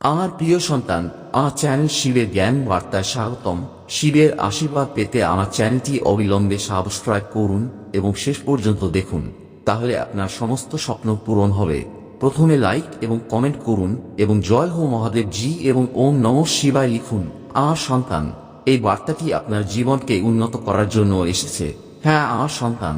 আমার প্রিয় সন্তান, আমার চ্যানেল শিবের জ্ঞান বার্তায় স্বাগতম। শিবের আশীর্বাদ পেতে আমার চ্যানেলটি অবিলম্বে সাবস্ক্রাইব করুন এবং শেষ পর্যন্ত দেখুন, তাহলে আপনার সমস্ত স্বপ্ন পূরণ হবে। প্রথমে লাইক এবং কমেন্ট করুন এবং জয় হো মহাদেব জি এবং ওম নম শিবায় লিখুন, আমার সন্তান, এই বার্তাটি আপনার জীবনকে উন্নত করার জন্য এসেছে। হ্যাঁ আমার সন্তান।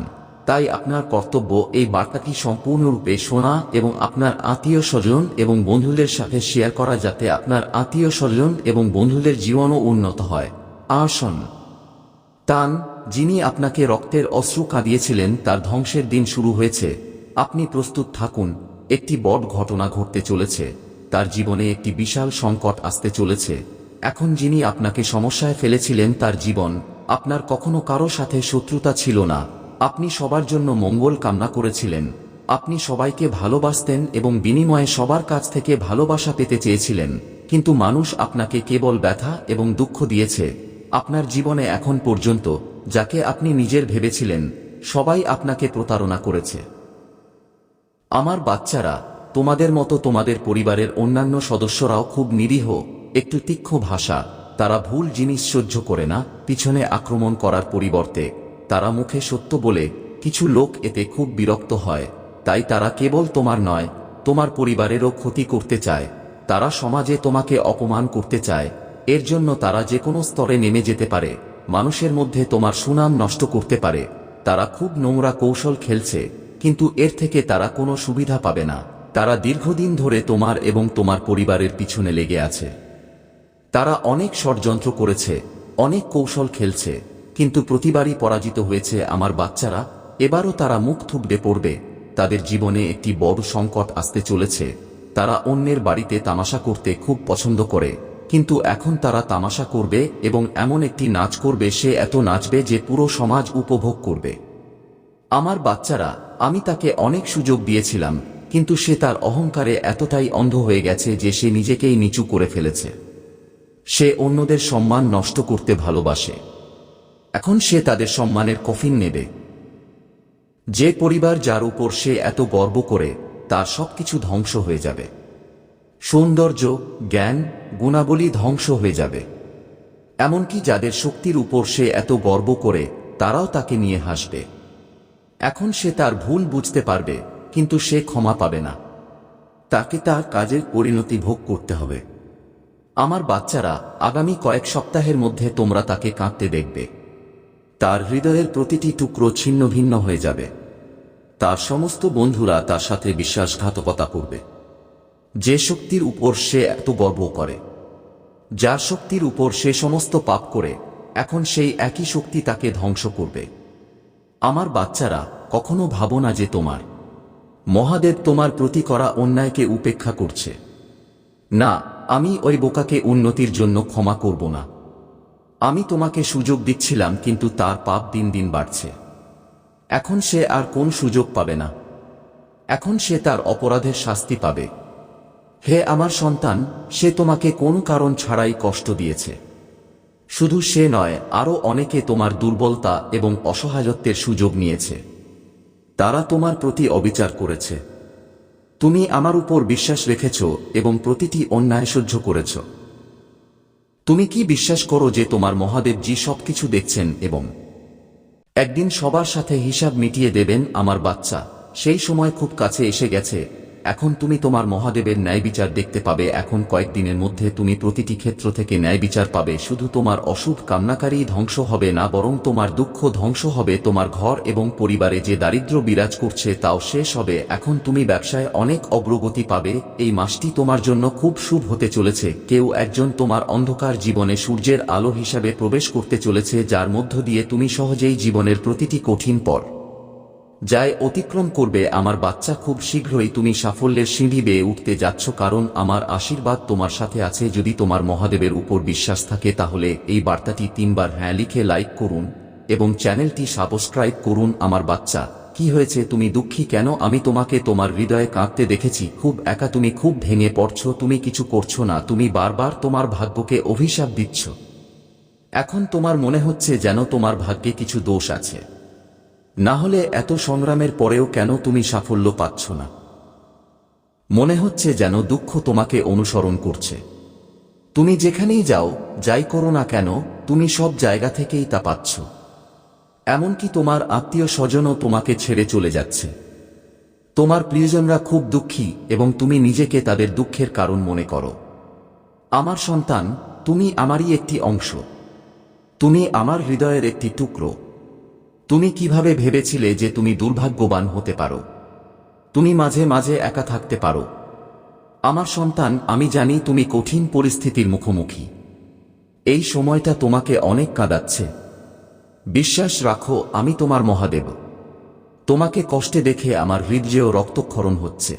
তাই আপনার কর্তব্য এই বার্তাটি সম্পূর্ণরূপে শোনা এবং আপনার আত্মীয় স্বজন এবং বন্ধুদের সাথে শেয়ার করা যাতে আপনার আত্মীয় স্বজন এবং বন্ধুদের জীবনও উন্নত হয়। আসন। তান, যিনি আপনাকে রক্তের অশ্রু কাঁদিয়েছিলেন, তার ধ্বংসের দিন শুরু হয়েছে। আপনি প্রস্তুত থাকুন, একটি বড় ঘটনা ঘটতে চলেছে। তার জীবনে একটি বিশাল সংকট আসতে চলেছে। এখন যিনি আপনাকে সমস্যায় ফেলেছিলেন, তার জীবন আপনার কখনো কারও সাথে শত্রুতা ছিল না। আপনি সবার জন্য মঙ্গল কামনা করেছিলেন। আপনি সবাইকে ভালোবাসতেন এবং বিনিময়ে সবার কাছ থেকে ভালোবাসা পেতে চেয়েছিলেন। কিন্তু মানুষ আপনাকে কেবল ব্যথা এবং দুঃখ দিয়েছে। আপনার জীবনে এখন পর্যন্ত, যাকে আপনি নিজের ভেবেছিলেন, সবাই আপনাকে প্রতারণা করেছে। আমার বাচ্চারা, তোমাদের মতো তোমাদের পরিবারের অন্যান্য সদস্যরাও খুব নিরীহ, একটু তীক্ষ্ণ ভাষা, তারা ভুল জিনিস সহ্য করে না, পিছনে আক্রমণ করার পরিবর্তে। তারা মুখে সত্য বলে, কিছু লোক এতে খুব বিরক্ত হয়। তাই তারা কেবল তোমার নয়, তোমার পরিবারেরও ক্ষতি করতে চায়। তারা সমাজে তোমাকে অপমান করতে চায়। এর জন্য তারা যে কোনো স্তরে নেমে যেতে পারে। মানুষের মধ্যে তোমার সুনাম নষ্ট করতে পারে। তারা খুব নোংরা কৌশল খেলছে, কিন্তু এর থেকে তারা কোনো সুবিধা পাবে না। তারা দীর্ঘদিন ধরে তোমার এবং তোমার পরিবারের পিছনে লেগে আছে। তারা অনেক ষড়যন্ত্র করেছে, অনেক কৌশল খেলছে। কিন্তু প্রতিবারই পরাজিত হয়েছে আমার বাচ্চারা, এবারও তারা মুখ থুবড়ে পড়বে। তাদের জীবনে একটি বড় সংকট আসতে চলেছে। তারা অন্যের বাড়িতে তামাশা করতে খুব পছন্দ করে। কিন্তু এখন তারা তামাশা করবে এবং এমন একটি নাচ করবে সে এত নাচবে যে পুরো সমাজ উপভোগ করবে। আমার বাচ্চারা, আমি তাকে অনেক সুযোগ দিয়েছিলাম, কিন্তু সে তার অহংকারে এতটাই অন্ধ হয়ে গেছে যে সে নিজেকেই নিচু করে ফেলেছে। সে অন্যদের সম্মান নষ্ট করতে ভালোবাসে। এখন সে তাদের সম্মানের কফিন নেবে। যে পরিবার যার উপর সে এত গর্ব করে, তার সবকিছু ধ্বংস হয়ে যাবে। সৌন্দর্য, জ্ঞান, গুণাবলী ধ্বংস হয়ে যাবে। এমনকি যাদের শক্তির উপর সে এত গর্ব করে, তারাও তাকে নিয়ে হাসবে। এখন সে তার ভুল বুঝতে পারবে, কিন্তু সে ক্ষমা পাবে না। তাকে তার কাজের পরিণতি ভোগ করতে হবে। আমার বাচ্চারা, আগামী কয়েক সপ্তাহের মধ্যে তোমরা তাকে কাঁদতে দেখবে। তার হৃদয়ের প্রতিটি টুকরো ছিন্ন ভিন্ন হয়ে যাবে। তার সমস্ত বন্ধুরা তার সাথে বিশ্বাসঘাতকতা করবে। যে শক্তির উপর সে এত গর্ব করে, যার শক্তির উপর সে সমস্ত পাপ করে, এখন সেই একই শক্তি তাকে ধ্বংস করবে। আমার বাচ্চারা, কখনো ভাবো না যে তোমার মহাদেব তোমার প্রতি করা অন্যায়কে উপেক্ষা করছে। না, আমি ওই বোকাকে উন্নতির জন্য ক্ষমা করব না। আমি তোমাকে সুযোগ দিচ্ছিলাম, কিন্তু তার পাপ দিন দিন বাড়ছে। এখন সে আর কোন সুযোগ পাবে না। এখন সে তার অপরাধের শাস্তি পাবে। হে আমার সন্তান, সে তোমাকে কোন কারণ ছাড়াই কষ্ট দিয়েছে। শুধু সে নয়, আরও অনেকে তোমার দুর্বলতা এবং অসহায়ত্বের সুযোগ নিয়েছে। তারা তোমার প্রতি অবিচার করেছে। তুমি আমার উপর বিশ্বাস রেখেছ এবং প্রতিটি অন্যায় সহ্য করেছ। তুমি কি বিশ্বাস করো যে তোমার মহাদেবজি সবকিছু দেখছেন এবং একদিন সবার সাথে হিসাব মিটিয়ে দেবেন আমার বাচ্চা। সেই সময় খুব কাছে এসে গেছে। এখন তুমি তোমার মহাদেবের ন্যায় বিচার দেখতে পাবে, এখন কয়েকদিনের মধ্যে তুমি প্রতিটি ক্ষেত্র থেকে ন্যায় বিচার পাবে, শুধু তোমার অশুভ কামনাকারী ধ্বংস হবে না, বরং তোমার দুঃখ ধ্বংস হবে, তোমার ঘর এবং পরিবারে যে দারিদ্র বিরাজ করছে তাও শেষ হবে, এখন তুমি ব্যবসায় অনেক অগ্রগতি পাবে, এই মাসটি তোমার জন্য খুব শুভ হতে চলেছে, কেউ একজন তোমার অন্ধকার জীবনে সূর্যের আলো হিসাবে প্রবেশ করতে চলেছে, যার মধ্য দিয়ে তুমি সহজেই জীবনের প্রতিটি কঠিন পর যাই অতিক্রম করবে, আমার বাচ্চা খুব শীঘ্রই তুমি সাফল্যের সিঁড়ি বেয়ে উঠতে যাচ্ছ, কারণ আমার আশীর্বাদ তোমার সাথে আছে। যদি তোমার মহাদেবের উপর বিশ্বাস থাকে, তাহলে এই বার্তাটি তিনবার হ্যাঁ লিখে লাইক করুন এবং চ্যানেলটি সাবস্ক্রাইব করুন আমার বাচ্চা। কি হয়েছে? তুমি দুঃখী কেন? আমি তোমাকে তোমার হৃদয়ে কাঁদতে দেখেছি। খুব একা তুমি খুব ভেঙে পড়ছ, তুমি কিছু করছ না, তুমি বারবার তোমার ভাগ্যকে অভিশাপ দিচ্ছ। এখন তোমার মনে হচ্ছে যেন তোমার ভাগ্যে কিছু দোষ আছে। না হলে এত সংগ্রামের পরেও কেন তুমি সাফল্য পাচ্ছ না? মনে হচ্ছে যেন দুঃখ তোমাকে অনুসরণ করছে। তুমি যেখানেই যাও, যাই করো না কেন, তুমি সব জায়গা থেকেই তা পাচ্ছ। এমনকি তোমার আত্মীয় স্বজনও তোমাকে ছেড়ে চলে যাচ্ছে। তোমার প্রিয়জনরা খুব দুঃখী এবং তুমি নিজেকে তাদের দুঃখের কারণ মনে করো। আমার সন্তান, তুমি আমারই একটি অংশ। তুমি আমার হৃদয়ের একটি টুকরো। তুমি কীভাবে ভেবেছিলে যে তুমি দুর্ভাগ্যবান হতে পারো? তুমি মাঝে মাঝে একা থাকতে পারো। আমার সন্তান, আমি জানি তুমি কঠিন পরিস্থিতির মুখোমুখি। এই সময়টা তোমাকে অনেক কাঁদাচ্ছে। বিশ্বাস রাখো, আমি তোমার মহাদেব। তোমাকে কষ্টে দেখে আমার হৃদয়েও রক্তক্ষরণ হচ্ছে।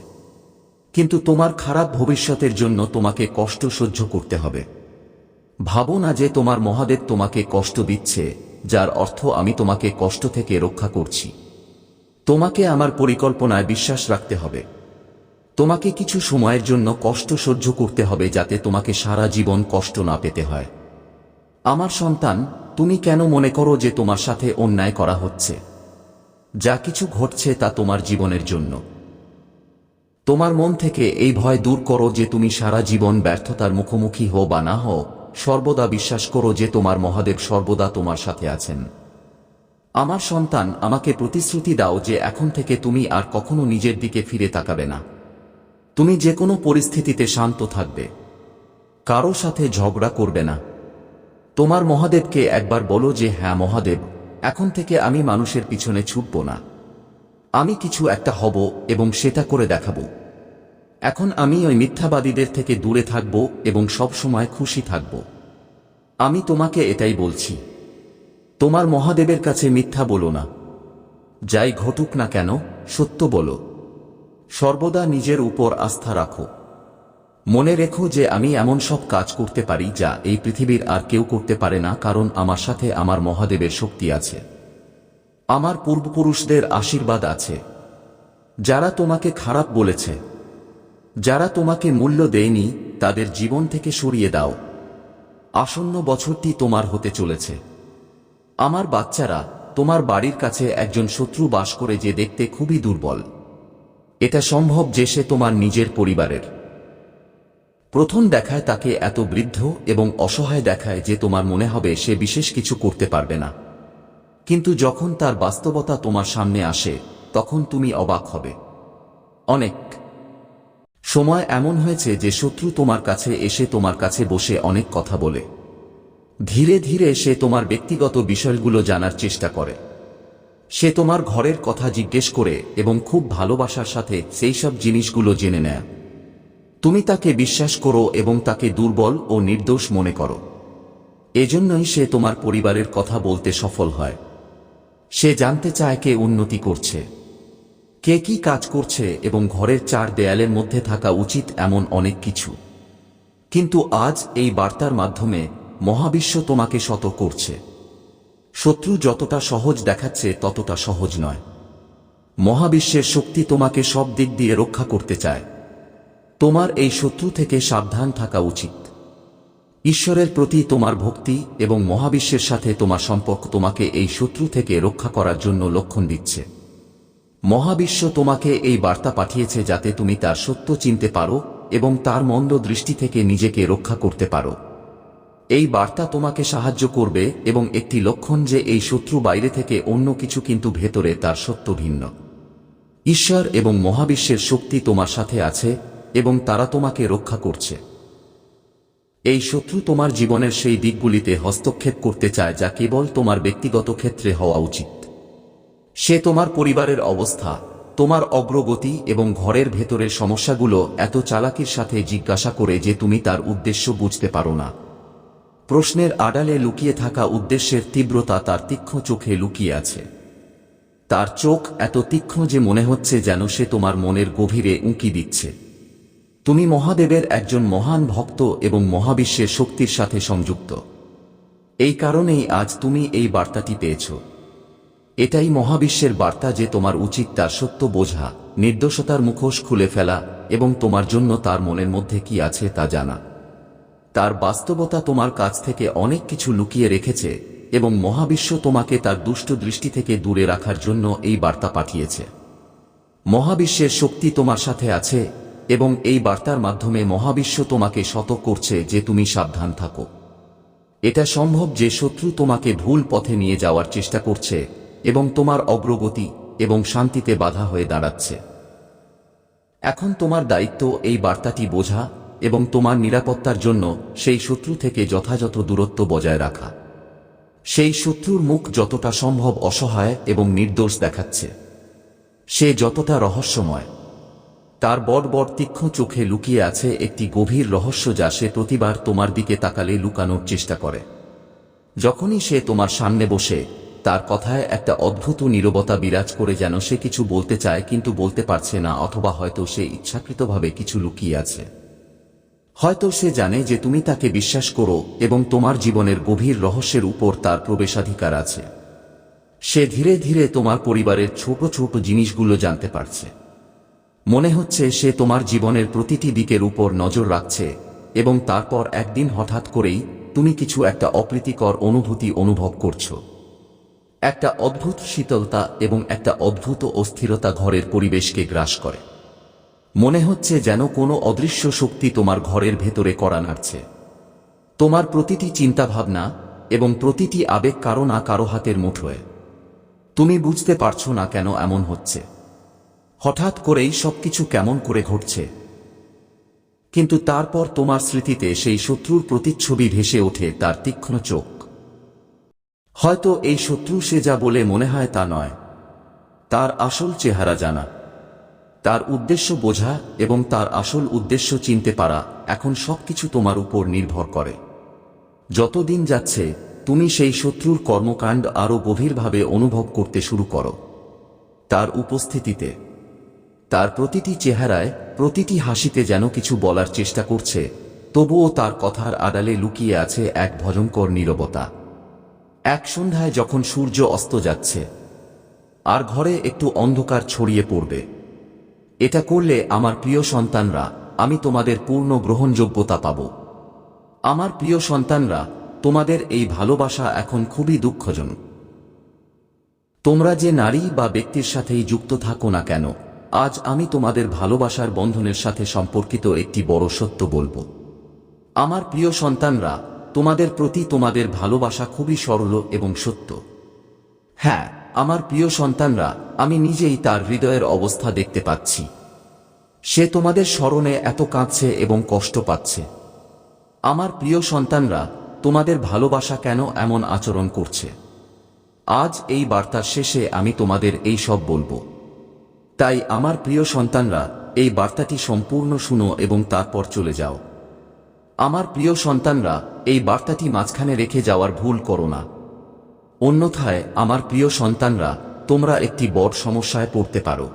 কিন্তু তোমার খারাপ ভবিষ্যতের জন্য তোমাকে কষ্ট সহ্য করতে হবে। ভাবো না যে তোমার মহাদেব তোমাকে কষ্ট দিচ্ছে। যার অর্থ আমি তোমাকে কষ্ট থেকে রক্ষা করছি। তোমাকে আমার পরিকল্পনায় বিশ্বাস রাখতে হবে। তোমাকে কিছু সময়ের জন্য কষ্ট সহ্য করতে হবে যাতে তোমাকে সারা জীবন কষ্ট না পেতে হয়। আমার সন্তান, তুমি কেন মনে করো যে তোমার সাথে অন্যায় করা হচ্ছে? যা কিছু ঘটছে তা তোমার জীবনের জন্য। তোমার মন থেকে এই ভয় দূর করো যে তুমি সারা জীবন ব্যর্থতার মুখোমুখি হও বা না হও। সর্বদা বিশ্বাস করো যে তোমার মহাদেব সর্বদা তোমার সাথে আছেন। আমার সন্তান, আমাকে প্রতিশ্রুতি দাও যে এখন থেকে তুমি আর কখনো নিজের দিকে ফিরে তাকাবে না। তুমি যে কোনো পরিস্থিতিতে শান্ত থাকবে। কারও সাথে ঝগড়া করবে না। তোমার মহাদেবকে একবার বলো যে হ্যাঁ মহাদেব, এখন থেকে আমি মানুষের পিছনে ছুটব না। আমি কিছু একটা হব এবং সেটা করে দেখাবো। এখন আমি ওই মিথ্যাবাদীদের থেকে দূরে থাকব এবং সব সময় খুশি থাকব। আমি তোমাকে এটাই বলছি। তোমার মহাদেবের কাছে মিথ্যা বলো না। যাই ঘটুক না কেন, সত্য বলো। সর্বদা নিজের উপর আস্থা রাখো। মনে রেখো যে আমি এমন সব কাজ করতে পারি যা এই পৃথিবীর আর কেউ করতে পারে না কারণ আমার সাথে আমার মহাদেবের শক্তি আছে। আমার পূর্বপুরুষদের আশীর্বাদ আছে। যারা তোমাকে খারাপ বলেছে যারা তোমাকে মূল্য দেয়নি, তাদের জীবন থেকে সরিয়ে দাও। আসন্ন বছরটি তোমার হতে চলেছে। আমার বাচ্চারা, তোমার বাড়ির কাছে একজন শত্রু বাস করে যে দেখতে খুবই দুর্বল। এটা সম্ভব যে সে তোমার নিজের পরিবারের। প্রথম দেখায় তাকে এত বৃদ্ধ এবং অসহায় দেখায় যে তোমার মনে হবে সে বিশেষ কিছু করতে পারবে না। কিন্তু যখন তার বাস্তবতা তোমার সামনে আসে, তখন তুমি অবাক হবে। অনেক সময় এমন হয়েছে যে শত্রু তোমার কাছে এসে তোমার কাছে বসে অনেক কথা বলে। ধীরে ধীরে সে তোমার ব্যক্তিগত বিষয়গুলো জানার চেষ্টা করে। সে তোমার ঘরের কথা জিজ্ঞেস করে এবং খুব ভালোবাসার সাথে সেই সব জিনিসগুলো জেনে নেয়। তুমি তাকে বিশ্বাস করো এবং তাকে দুর্বল ও নির্দোষ মনে করো। এজন্যই সে তোমার পরিবারের কথা বলতে সফল হয়। সে জানতে চায় কে উন্নতি করছে। কে কি কাজ করছে এবং ঘরের চার দেয়ালের মধ্যে থাকা উচিত এমন অনেক কিছু। কিন্তু আজ এই বার্তার মাধ্যমে মহাবিশ্ব তোমাকে শত করছে। শত্রু যতটা সহজ দেখাচ্ছে ততটা সহজ নয়। মহাবিশ্বের শক্তি তোমাকে সব দিক দিয়ে রক্ষা করতে চায়। তোমার এই শত্রু থেকে সাবধান থাকা উচিত। ঈশ্বরের প্রতি তোমার ভক্তি এবং মহাবিশ্বের সাথে তোমার সম্পর্ক তোমাকে এই শত্রু থেকে রক্ষা করার জন্য লক্ষণ দিচ্ছে। মহাবিশ্ব তোমাকে এই বার্তা পাঠিয়েছে যাতে তুমি তার সত্য চিনতে পারো এবং তার মন্দ দৃষ্টি থেকে নিজেকে রক্ষা করতে পারো। এই বার্তা তোমাকে সাহায্য করবে এবং একটি লক্ষণ যে এই শত্রু বাইরে থেকে অন্য কিছু কিন্তু ভেতরে তার সত্য ভিন্ন। ঈশ্বর এবং মহাবিশ্বের শক্তি তোমার সাথে আছে এবং তারা তোমাকে রক্ষা করছে। এই শত্রু তোমার জীবনের সেই দিকগুলিতে হস্তক্ষেপ করতে চায় যা কেবল তোমার ব্যক্তিগত ক্ষেত্রে হওয়া উচিত। সে তোমার পরিবারের অবস্থা, তোমার অগ্রগতি এবং ঘরের ভেতরের সমস্যাগুলো এত চালাকির সাথে জিজ্ঞাসা করে যে তুমি তার উদ্দেশ্য বুঝতে পারো না। প্রশ্নের আড়ালে লুকিয়ে থাকা উদ্দেশ্যের তীব্রতা তার তীক্ষ্ণ চোখে লুকিয়ে আছে। তার চোখ এত তীক্ষ্ণ যে মনে হচ্ছে যেন সে তোমার মনের গভীরে উঁকি দিচ্ছে। তুমি মহাদেবের একজন মহান ভক্ত এবং মহাবিশ্বের শক্তির সাথে সংযুক্ত। এই কারণেই আজ তুমি এই বার্তাটি পেয়েছ। এটাই মহাবিশ্বের বার্তা যে তোমার উচিত তার সত্য বোঝা, নির্দোষতার মুখোশ খুলে ফেলা এবং তোমার জন্য তার মনের মধ্যে কি আছে তা জানা। তার বাস্তবতা তোমার কাছ থেকে অনেক কিছু লুকিয়ে রেখেছে এবং মহাবিশ্ব তোমাকে তার দুষ্ট দৃষ্টি থেকে দূরে রাখার জন্য এই বার্তা পাঠিয়েছে। মহাবিশ্বের শক্তি তোমার সাথে আছে এবং এই বার্তার মাধ্যমে মহাবিশ্ব তোমাকে শত করছে যে তুমি সাবধান থাকো। এটা সম্ভব যে শত্রু তোমাকে ভুল পথে নিয়ে যাওয়ার চেষ্টা করছে এবং তোমার অগ্রগতি এবং শান্তিতে বাধা হয়ে দাঁড়াচ্ছে। এখন তোমার দায়িত্ব এই বার্তাটি বোঝা এবং তোমার নিরাপত্তার জন্য সেই শত্রু থেকে যথাযথ দূরত্ব বজায় রাখা। সেই শত্রুর মুখ যতটা সম্ভব অসহায় এবং নির্দোষ দেখাচ্ছে। সে যতটা রহস্যময়। তার বড় বড় তীক্ষ্ণ চোখে লুকিয়ে আছে একটি গভীর রহস্য যা সে প্রতিবার তোমার দিকে তাকালে লুকানোর চেষ্টা করে। যখনই সে তোমার সামনে বসে তার কথায় একটা অদ্ভুত নীরবতা বিরাজ করে যেন সে কিছু বলতে চায় কিন্তু বলতে পারছে না অথবা হয়তো সে ইচ্ছাকৃতভাবে কিছু লুকিয়ে আছে। হয়তো সে জানে যে তুমি তাকে বিশ্বাস করো এবং তোমার জীবনের গভীর রহস্যের উপর তার প্রবেশাধিকার আছে। সে ধীরে ধীরে তোমার পরিবারের ছোট ছোট জিনিসগুলো জানতে পারছে। মনে হচ্ছে সে তোমার জীবনের প্রতিটি দিকের উপর নজর রাখছে এবং তারপর একদিন হঠাৎ করেই তুমি কিছু একটা অপ্রীতিকর অনুভূতি অনুভব করছ। একটা অদ্ভুত শীতলতা এবং একটা অদ্ভুত অস্থিরতা ঘরের পরিবেশকে গ্রাস করে। মনে হচ্ছে যেন কোনো অদৃশ্য শক্তি তোমার ঘরের ভেতরে করা নাড়ছে। তোমার প্রতিটি চিন্তাভাবনা এবং প্রতিটি আবেগ কারও না কারও হাতের মুঠোয় তুমি বুঝতে পারছ না কেন এমন হচ্ছে। হঠাৎ করেই সবকিছু কেমন করে ঘটছে। কিন্তু তারপর তোমার স্মৃতিতে সেই শত্রুর প্রতিচ্ছবি ভেসে ওঠে তার তীক্ষ্ণ চোখ। হয়তো এই শত্রু সে যা বলে মনে হয় তা নয়। তার আসল চেহারা জানা। তার উদ্দেশ্য বোঝা এবং তার আসল উদ্দেশ্য চিনতে পারা এখন সবকিছু তোমার উপর নির্ভর করে। যতদিন যাচ্ছে, তুমি সেই শত্রুর কর্মকাণ্ড আরও গভীরভাবে অনুভব করতে শুরু করো। তার উপস্থিতিতে। তার প্রতিটি চেহারায় প্রতিটি হাসিতে যেন কিছু বলার চেষ্টা করছে, তবুও তার কথার আড়ালে লুকিয়ে আছে এক ভয়ঙ্কর নীরবতা। এক সন্ধ্যায় যখন সূর্য অস্ত যাচ্ছে, আর ঘরে একটু অন্ধকার ছড়িয়ে পড়বে, এটা করলে আমার প্রিয় সন্তানরা, আমি তোমাদের পূর্ণ গ্রহণযোগ্যতা পাব। আমার প্রিয় সন্তানরা, তোমাদের এই ভালোবাসা এখন খুবই দুঃখজনক। তোমরা যে নারী বা ব্যক্তির সাথেই যুক্ত থাকো না কেন, আজ আমি তোমাদের ভালোবাসার বন্ধনের সাথে সম্পর্কিত একটি বড় সত্য বলব। আমার প্রিয় সন্তানরা তোমাদের প্রতি তোমাদের ভালোবাসা খুবই সরল এবং সত্য। হ্যাঁ আমার প্রিয় সন্তানরা, আমি নিজেই তার হৃদয়ের অবস্থা দেখতে পাচ্ছি। সে তোমাদের স্মরণে এত কাঁদছে এবং কষ্ট পাচ্ছে। আমার প্রিয় সন্তানরা, তোমাদের ভালোবাসা কেন এমন আচরণ করছে? আজ এই বার্তার শেষে আমি তোমাদের এই সব বলব। তাই আমার প্রিয় সন্তানরা, এই বার্তাটি সম্পূর্ণ শুনো এবং তারপর চলে যাও। আমার প্রিয় সন্তানরা, এই বার্তাটি মাঝখানে রেখে যাওয়ার ভুল করো না। অন্যথায়, আমার প্রিয় সন্তানরা, তোমরা একটি বড় সমস্যায় পড়তে পারো।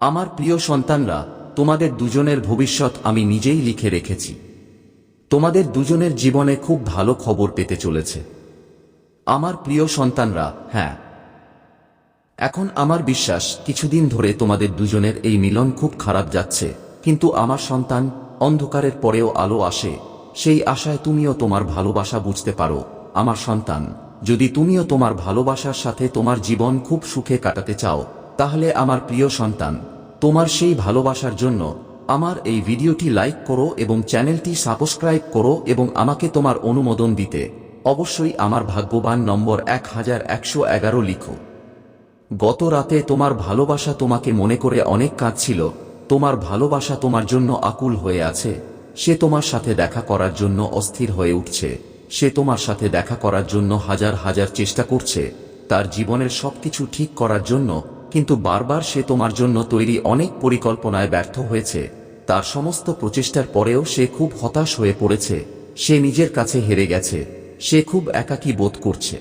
আমার প্রিয় সন্তানরা, তোমাদের দুজনের ভবিষ্যৎ আমি নিজেই লিখে রেখেছি। তোমাদের দুজনের জীবনে খুব ভালো খবর পেতে চলেছে। আমার প্রিয় সন্তানরা হ্যাঁ। এখন আমার বিশ্বাস, কিছুদিন ধরে তোমাদের দুজনের এই মিলন খুব খারাপ যাচ্ছে, কিন্তু আমার সন্তান অন্ধকারের পরেও আলো আসে। সেই আশায় তুমিও তোমার ভালোবাসা বুঝতে পারো। আমার সন্তান, যদি তুমিও তোমার ভালোবাসার সাথে তোমার জীবন খুব সুখে কাটাতে চাও, তাহলে আমার প্রিয় সন্তান, তোমার সেই ভালোবাসার জন্য আমার এই ভিডিওটি লাইক করো এবং চ্যানেলটি সাবস্ক্রাইব করো এবং আমাকে তোমার অনুমোদন দিতে। অবশ্যই আমার ভাগ্যবান নম্বর এক হাজার একশো এগারো লিখো। গত রাতে তোমার ভালোবাসা তোমাকে মনে করে অনেক কাঁদছিল তোমার ভালোবাসা তোমার জন্য আকুল হয়ে আছে, সে তোমার সাথে দেখা করার জন্য অস্থির হয়ে উঠছে, সে তোমার সাথে দেখা করার জন্য হাজার হাজার চেষ্টা করছে, তার জীবনের সবকিছু ঠিক করার জন্য, কিন্তু বারবার সে তোমার জন্য তৈরি অনেক পরিকল্পনায় ব্যর্থ হয়েছে, তার সমস্ত প্রচেষ্টার পরেও সে খুব হতাশ হয়ে পড়েছে, সে নিজের কাছে হেরে গেছে, সে খুব একাকী বোধ করছে।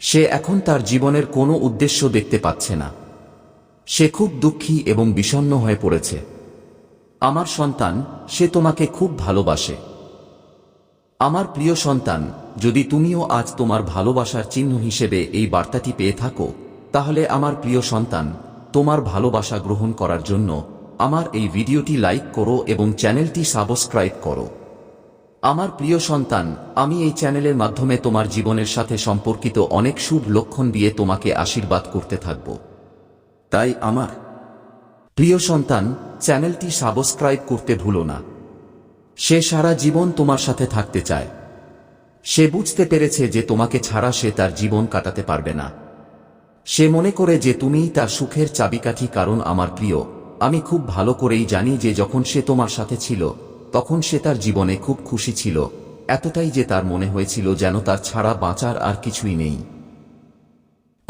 সে এখন তার জীবনের কোনো উদ্দেশ্য দেখতে পাচ্ছে না। সে খুব দুঃখী এবং বিষণ্ণ হয়ে পড়েছে। আমার সন্তান, সে তোমাকে খুব ভালোবাসে। আমার প্রিয় সন্তান, যদি তুমিও আজ তোমার ভালোবাসার চিহ্ন হিসেবে এই বার্তাটি পেয়ে থাকো, তাহলে আমার প্রিয় সন্তান, তোমার ভালোবাসা গ্রহণ করার জন্য আমার এই ভিডিওটি লাইক করো এবং চ্যানেলটি সাবস্ক্রাইব করো। আমার প্রিয় সন্তান, আমি এই চ্যানেলের মাধ্যমে তোমার জীবনের সাথে সম্পর্কিত অনেক শুভ লক্ষণ দিয়ে তোমাকে আশীর্বাদ করতে থাকব। তাই আমার প্রিয় সন্তান, চ্যানেলটি সাবস্ক্রাইব করতে ভুলো না। সে সারা জীবন তোমার সাথে থাকতে চায়। সে বুঝতে পেরেছে যে তোমাকে ছাড়া সে তার জীবন কাটাতে পারবে না। সে মনে করে যে তুমিই তার সুখের চাবিকাঠি, কারণ আমার প্রিয়। আমি খুব ভালো করেই জানি যে যখন সে তোমার সাথে ছিল, তখন সে তার জীবনে খুব খুশি ছিল। এতটাই যে তার মনে হয়েছিল যেন তার ছাড়া বাঁচার আর কিছুই নেই।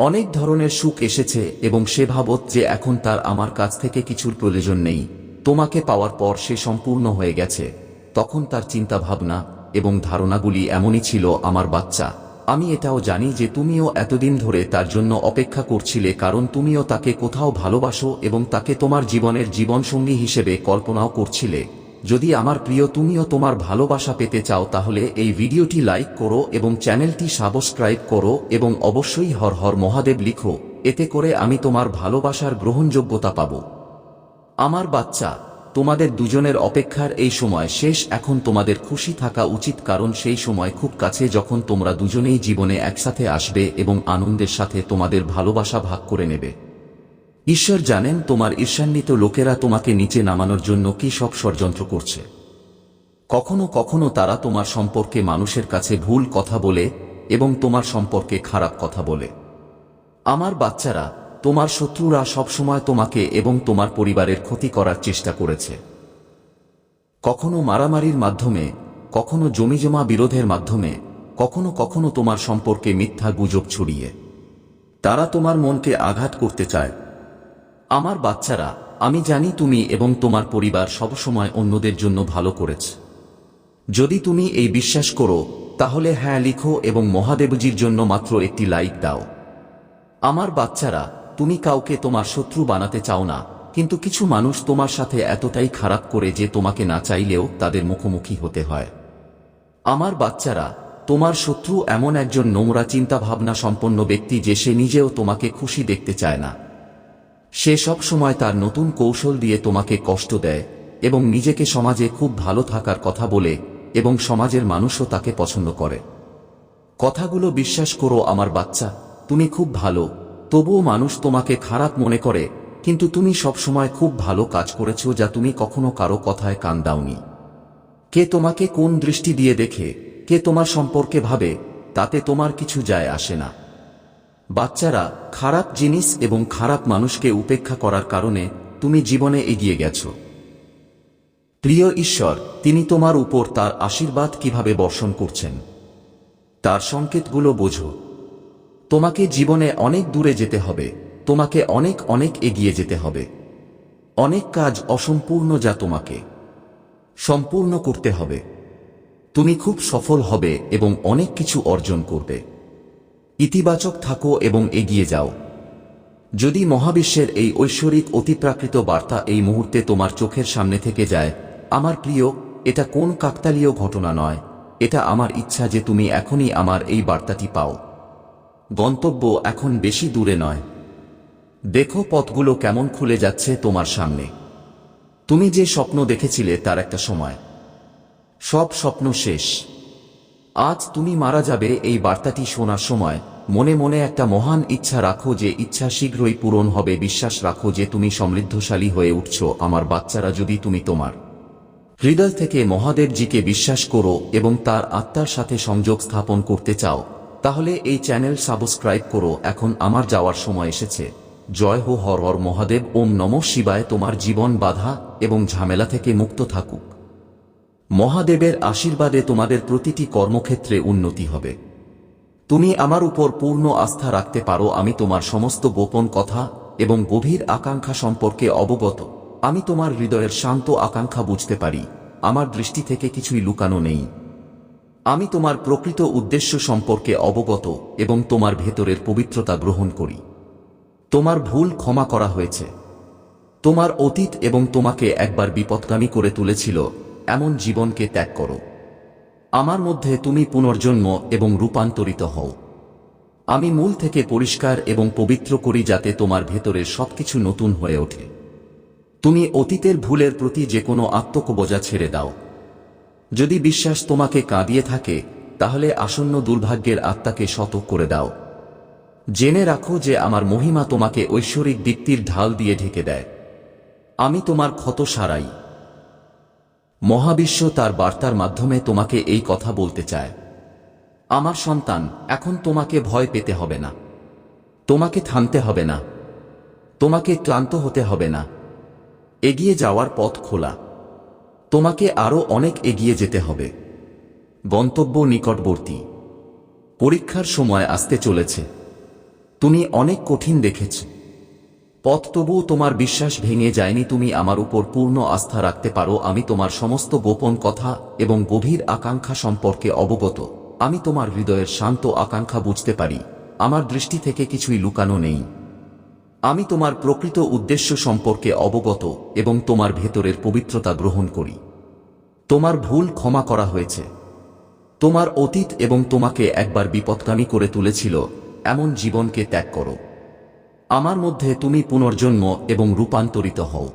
অনেক ধরনের সুখ এসেছে এবং সে ভাবত যে এখন তার আমার কাছ থেকে কিছুর প্রয়োজন নেই। তোমাকে পাওয়ার পর সে সম্পূর্ণ হয়ে গেছে। তখন তার চিন্তা ভাবনা এবং ধারণাগুলি এমনই ছিল আমার বাচ্চা। আমি এটাও জানি যে তুমিও এতদিন ধরে তার জন্য অপেক্ষা করছিলে কারণ তুমিও তাকে কোথাও ভালোবাসো এবং তাকে তোমার জীবনের জীবনসঙ্গী হিসেবে কল্পনাও করছিলে। যদি আমার প্রিয় তুমিও তোমার ভালোবাসা পেতে চাও তাহলে এই ভিডিওটি লাইক করো এবং চ্যানেলটি সাবস্ক্রাইব করো এবং অবশ্যই হর হর মহাদেব লিখো, এতে করে আমি তোমার ভালোবাসার গ্রহণযোগ্যতা পাব। আমার বাচ্চা, তোমাদের দুজনের অপেক্ষার এই সময় শেষ, এখন তোমাদের খুশি থাকা উচিত কারণ সেই সময় খুব কাছে যখন তোমরা দুজনেই জীবনে একসাথে আসবে এবং আনন্দের সাথে তোমাদের ভালোবাসা ভাগ করে নেবে। ঈশ্বর জানেন তোমার ঈর্ষান্বিত লোকেরা তোমাকে নিচে নামানোর জন্য কি সব ষড়যন্ত্র করছে। কখনো কখনো তারা তোমার সম্পর্কে মানুষের কাছে ভুল কথা বলে এবং তোমার সম্পর্কে খারাপ কথা বলে। আমার বাচ্চারা, তোমার শত্রুরা সবসময় তোমাকে এবং তোমার পরিবারের ক্ষতি করার চেষ্টা করেছে। কখনো মারামারির মাধ্যমে, কখনো জমিজমা বিরোধের মাধ্যমে, কখনো কখনো তোমার সম্পর্কে মিথ্যা গুজব ছড়িয়ে। তারা তোমার মনকে আঘাত করতে চায়। আমার বাচ্চারা, আমি জানি তুমি এবং তোমার পরিবার সবসময় অন্যদের জন্য ভালো করেছ। যদি তুমি এই বিশ্বাস করো, তাহলে হ্যাঁ লিখো এবং মহাদেবজির জন্য মাত্র একটি লাইক দাও। আমার বাচ্চারা, তুমি কাউকে তোমার শত্রু বানাতে চাও না, কিন্তু কিছু মানুষ তোমার সাথে এতটাই খারাপ করে যে তোমাকে না চাইলেও তাদের মুখোমুখি হতে হয়। আমার বাচ্চারা, তোমার শত্রু এমন একজন নোংরা চিন্তাভাবনা সম্পন্ন ব্যক্তি যে সে নিজেও তোমাকে খুশি দেখতে চায় না। সে সব সময় তার নতুন কৌশল দিয়ে তোমাকে কষ্ট দেয় এবং নিজেকে সমাজে খুব ভালো থাকার কথা বলে এবং সমাজের মানুষও তাকে পছন্দ করে। কথাগুলো বিশ্বাস করো আমার বাচ্চা, তুমি খুব ভালো, তবুও মানুষ তোমাকে খারাপ মনে করে, কিন্তু তুমি সবসময় খুব ভালো কাজ করেছ যা তুমি কখনো কারও কথায় কান দাওনি। কে তোমাকে কোন দৃষ্টি দিয়ে দেখে, কে তোমার সম্পর্কে ভাবে, তাতে তোমার কিছু যায় আসে না। বাচ্চারা খারাপ জিনিস এবং খারাপ মানুষকে উপেক্ষা করার কারণে তুমি জীবনে এগিয়ে গেছ। প্রিয় ঈশ্বর, তিনি তোমার উপর তার আশীর্বাদ কীভাবে বর্ষণ করছেন? তার সংকেতগুলো বোঝো। তোমাকে জীবনে অনেক দূরে যেতে হবে, তোমাকে অনেক অনেক এগিয়ে যেতে হবে। অনেক কাজ অসম্পূর্ণ যা তোমাকে সম্পূর্ণ করতে হবে। তুমি খুব সফল হবে এবং অনেক কিছু অর্জন করবে। ইতিবাচক থাকো এবং এগিয়ে যাও। যদি মহাবিশ্বের এই ঐশ্বরিক অতিপ্রাকৃত বার্তা এই মুহূর্তে তোমার চোখের সামনে থেকে যায়, আমার প্রিয়, এটা কোন কাকতালীয় ঘটনা নয়। এটা আমার ইচ্ছা যে তুমি এখনই আমার এই বার্তাটি পাও। গন্তব্য এখন বেশি দূরে নয়। দেখো পথগুলো কেমন খুলে যাচ্ছে তোমার সামনে। তুমি যে স্বপ্ন দেখেছিলে তার একটা সময়। সব স্বপ্ন শেষ। আজ তুমি মারা যাবে এই বার্তাটি শোনার সময়। মনে মনে একটা মহান ইচ্ছা রাখো যে ইচ্ছা শীঘ্রই পূরণ হবে। বিশ্বাস রাখো যে তুমি সমৃদ্ধশালী হয়ে উঠছ। আমার বাচ্চারা, যদি তুমি তোমার হৃদয় থেকে মহাদেবজিকে বিশ্বাস করো এবং তার আত্মার সাথে সংযোগ স্থাপন করতে চাও, তাহলে এই চ্যানেল সাবস্ক্রাইব করো। এখন আমার যাওয়ার সময় এসেছে। জয় হো হর হর মহাদেব। ওম নম শিবায়। তোমার জীবন বাধা এবং ঝামেলা থেকে মুক্ত থাকুক। মহাদেবের আশীর্বাদে তোমাদের প্রতিটি কর্মক্ষেত্রে উন্নতি হবে। তুমি আমার উপর পূর্ণ আস্থা রাখতে পারো, আমি তোমার সমস্ত গোপন কথা এবং গভীর আকাঙ্ক্ষা সম্পর্কে অবগত। আমি তোমার হৃদয়ের শান্ত আকাঙ্ক্ষা বুঝতে পারি, আমার দৃষ্টি থেকে কিছুই লুকানো নেই। আমি তোমার প্রকৃত উদ্দেশ্য সম্পর্কে অবগত এবং তোমার ভেতরের পবিত্রতা গ্রহণ করি। তোমার ভুল ক্ষমা করা হয়েছে। তোমার অতীত এবং তোমাকে একবার বিপদগামী করে তুলেছিল এমন জীবনকে ত্যাগ করো। আমার মধ্যে তুমি পুনর্জন্ম এবং রূপান্তরিত হও। আমি মূল থেকে পরিষ্কার এবং পবিত্র করি যাতে তোমার ভেতরের সবকিছু নতুন হয়ে ওঠে। তুমি অতীতের ভুলের প্রতি যে কোনো আত্মকবোজা ছেড়ে দাও। যদি বিশ্বাস তোমাকে কাঁদিয়ে থাকে, তাহলে আসন্ন দুর্ভাগ্যের আত্মাকে শত করে দাও। জেনে রাখো যে আমার মহিমা তোমাকে ঐশ্বরিক দীপ্তির ঢাল দিয়ে ঢেকে দেয়। আমি তোমার ক্ষত সারাই। মহাবিশ্ব তার বার্তার মাধ্যমে তোমাকে এই কথা বলতে চায়। আমার সন্তান, এখন তোমাকে ভয় পেতে হবে না। তোমাকে থামতে হবে না। তোমাকে ক্লান্ত হতে হবে না। এগিয়ে যাওয়ার পথ খোলা। তোমাকে আরও অনেক এগিয়ে যেতে হবে। গন্তব্য নিকটবর্তী। পরীক্ষার সময় আসতে চলেছে। তুমি অনেক কঠিন দেখেছ। পথ তবুও তোমার বিশ্বাস ভেঙে যায়নি, তুমি আমার উপর পূর্ণ আস্থা রাখতে পারো, আমি তোমার সমস্ত গোপন কথা এবং গভীর আকাঙ্ক্ষা সম্পর্কে অবগত। আমি তোমার হৃদয়ের শান্ত আকাঙ্ক্ষা বুঝতে পারি, আমার দৃষ্টি থেকে কিছুই লুকানো নেই। আমি তোমার প্রকৃত উদ্দেশ্য সম্পর্কে অবগত এবং তোমার ভেতরের পবিত্রতা গ্রহণ করি। তোমার ভুল ক্ষমা করা হয়েছে। তোমার অতীত এবং তোমাকে একবার বিপদগামী করে তুলেছিল, এমন জীবনকে ত্যাগ করো। আমার মধ্যে তুমি পুনর্জন্ম এবং রূপান্তরিত হও।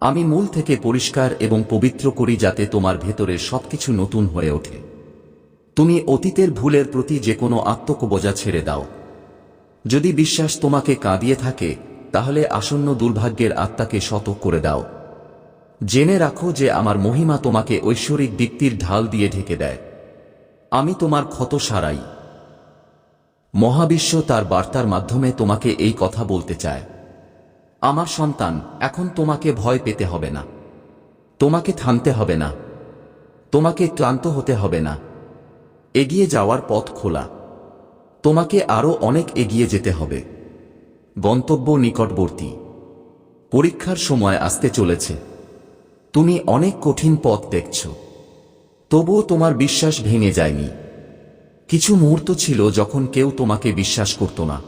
আমি মূল থেকে পরিষ্কার এবং পবিত্র করি যাতে তোমার ভেতরের সবকিছু নতুন হয়ে ওঠে। তুমি অতীতের ভুলের প্রতি যে কোনো আত্মকবোজা ছেড়ে দাও। যদি বিশ্বাস তোমাকে কাঁদিয়ে থাকে, তাহলে আসন্ন দুর্ভাগ্যের আত্মাকে শত করে দাও। জেনে রাখো যে আমার মহিমা তোমাকে ঐশ্বরিক দীপ্তির ঢাল দিয়ে ঢেকে দেয়। আমি তোমার ক্ষত সারাই। মহাবিশ্ব তার বার্তার মাধ্যমে তোমাকে এই কথা বলতে চায়। আমার সন্তান, এখন তোমাকে ভয় পেতে হবে না। তোমাকে থামতে হবে না। তোমাকে ক্লান্ত হতে হবে না। এগিয়ে যাওয়ার পথ খোলা। তোমাকে আরও অনেক এগিয়ে যেতে হবে। গন্তব্য নিকটবর্তী। পরীক্ষার সময় আসতে চলেছে। তুমি অনেক কঠিন পথ দেখছ। তবুও তোমার বিশ্বাস ভেঙে যায়নি। কিছু মুহূর্ত ছিল যখন কেউ তোমাকে বিশ্বাস করত না।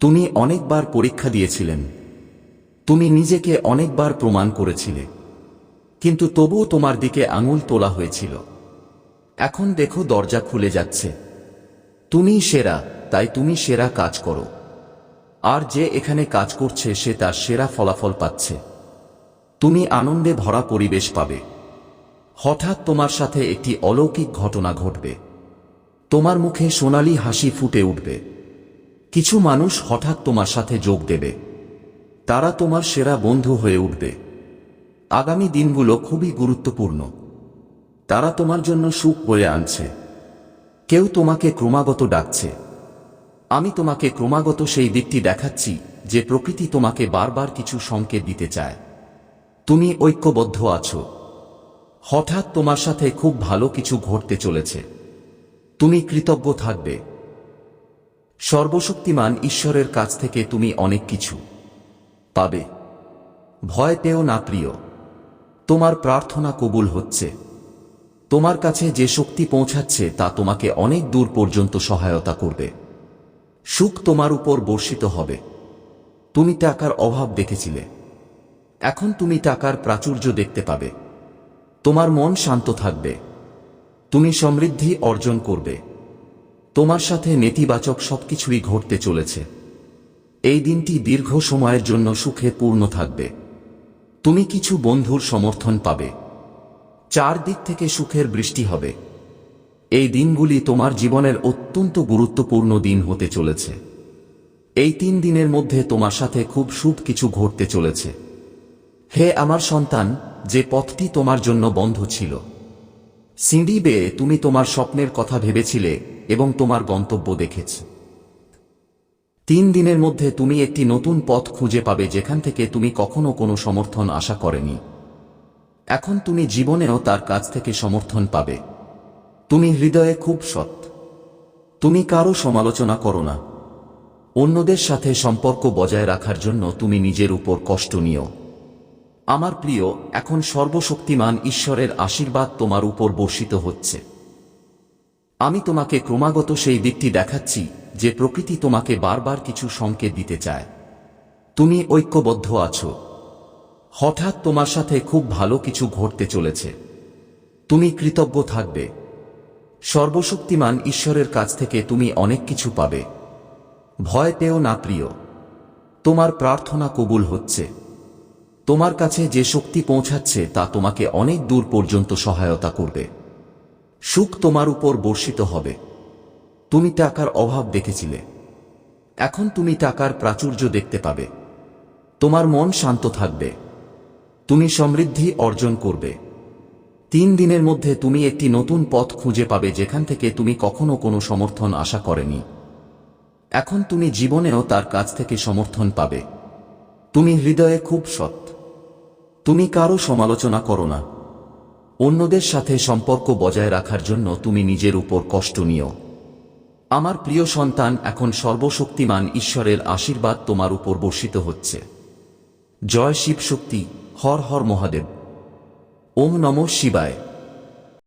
তুমি অনেকবার পরীক্ষা দিয়েছিলেন। তুমি নিজেকে অনেকবার প্রমাণ করেছিলে। কিন্তু তবুও তোমার দিকে আঙুল তোলা হয়েছিল। এখন দেখো দরজা খুলে যাচ্ছে। তুমি সেরা, তাই তুমি সেরা কাজ করো। আর যে এখানে কাজ করছে সে তার সেরা ফলাফল পাচ্ছে। তুমি আনন্দে ভরা পরিবেশ পাবে। হঠাৎ তোমার সাথে একটি অলৌকিক ঘটনা ঘটবে। তোমার মুখে সোনালি হাসি ফুটে উঠবে। কিছু মানুষ হঠাৎ তোমার সাথে যোগ দেবে। তারা তোমার সেরা বন্ধু হয়ে উঠবে। আগামী দিনগুলো খুবই গুরুত্বপূর্ণ। তারা তোমার জন্য সুখ বয়ে আনছে। কেউ তোমাকে ক্রমাগত ডাকছে। আমি তোমাকে ক্রমাগত সেই দিকটি দেখাচ্ছি, যে প্রকৃতি তোমাকে বারবার কিছু সংকেত দিতে চায়। তুমি ঐক্যবদ্ধ আছো। হঠাৎ তোমার সাথে খুব ভালো কিছু ঘটতে চলেছে। তুমি কৃতজ্ঞ থাকবে। সর্বশক্তিমান ঈশ্বরের কাছ থেকে তুমি অনেক কিছু পাবে। ভয় পেও না প্রিয়। তোমার প্রার্থনা কবুল হচ্ছে। তোমার কাছে যে শক্তি পৌঁছাচ্ছে তা তোমাকে অনেক দূর পর্যন্ত সহায়তা করবে। সুখ তোমার উপর বর্ষিত হবে। তুমি টাকার অভাব দেখেছিলে। এখন তুমি টাকার প্রাচুর্য দেখতে পাবে। তোমার মন শান্ত থাকবে। তুমি সমৃদ্ধি অর্জন করবে। তোমার সাথে নেতিবাচক সবকিছুই ঘটতে চলেছে। এই দিনটি দীর্ঘ সময়ের জন্য সুখে পূর্ণ থাকবে। তুমি কিছু বন্ধুর সমর্থন পাবে। চারদিক থেকে সুখের বৃষ্টি হবে। এই দিনগুলি তোমার জীবনের অত্যন্ত গুরুত্বপূর্ণ দিন হতে চলেছে। এই তিন দিনের মধ্যে তোমার সাথে খুব শুভ কিছু ঘটতে চলেছে। হে আমার সন্তান, যে পথটি তোমার জন্য বন্ধ ছিল সিঁড়ি বেয়ে তুমি তোমার স্বপ্নের কথা ভেবেছিলে এবং তোমার গন্তব্য দেখেছ। তিন দিনের মধ্যে তুমি একটি নতুন পথ খুঁজে পাবে যেখান থেকে তুমি কখনো কোনো সমর্থন আশা করেনি। এখন তুমি জীবনেও তার কাছ থেকে সমর্থন পাবে। তুমি হৃদয়ে খুব সৎ। তুমি কারও সমালোচনা করো না। অন্যদের সাথে সম্পর্ক বজায় রাখার জন্য তুমি নিজের উপর কষ্ট নিও। আমার প্রিয়, এখন সর্বশক্তিমান ঈশ্বরের আশীর্বাদ তোমার উপর বর্ষিত হচ্ছে। আমি তোমাকে ক্রমাগত সেই দিকটি দেখাচ্ছি, যে প্রকৃতি তোমাকে বারবার কিছু সংকেত দিতে চায়। তুমি ঐক্যবদ্ধ আছো। হঠাৎ তোমার সাথে খুব ভালো কিছু ঘটতে চলেছে। তুমি কৃতজ্ঞ থাকবে। সর্বশক্তিমান ঈশ্বরের কাছ থেকে তুমি অনেক কিছু পাবে। ভয় পেও না প্রিয়। তোমার প্রার্থনা কবুল হচ্ছে। তোমার কাছে যে শক্তি পৌঁছাচ্ছে তা তোমাকে অনেক দূর পর্যন্ত সহায়তা করবে। সুখ তোমার উপর বর্ষিত হবে। তুমি টাকার অভাব দেখেছিলে। এখন তুমি টাকার প্রাচুর্য দেখতে পাবে। তোমার মন শান্ত থাকবে। তুমি সমৃদ্ধি অর্জন করবে। তিন দিনের মধ্যে তুমি একটি নতুন পথ খুঁজে পাবে যেখান থেকে তুমি কখনো কোনো সমর্থন আশা করেনি। এখন তুমি জীবনেও তার কাছ থেকে সমর্থন পাবে। তুমি হৃদয়ে খুব সৎ। তুমি কারও সমালোচনা করো না। অন্যদের সাথে সম্পর্ক বজায় রাখার জন্য তুমি নিজের উপর কষ্ট নিও। আমার প্রিয় সন্তান, এখন সর্বশক্তিমান ঈশ্বরের আশীর্বাদ তোমার উপর বর্ষিত হচ্ছে। জয় শিবশক্তি, হর হর মহাদেব। ওম নম শিবায়।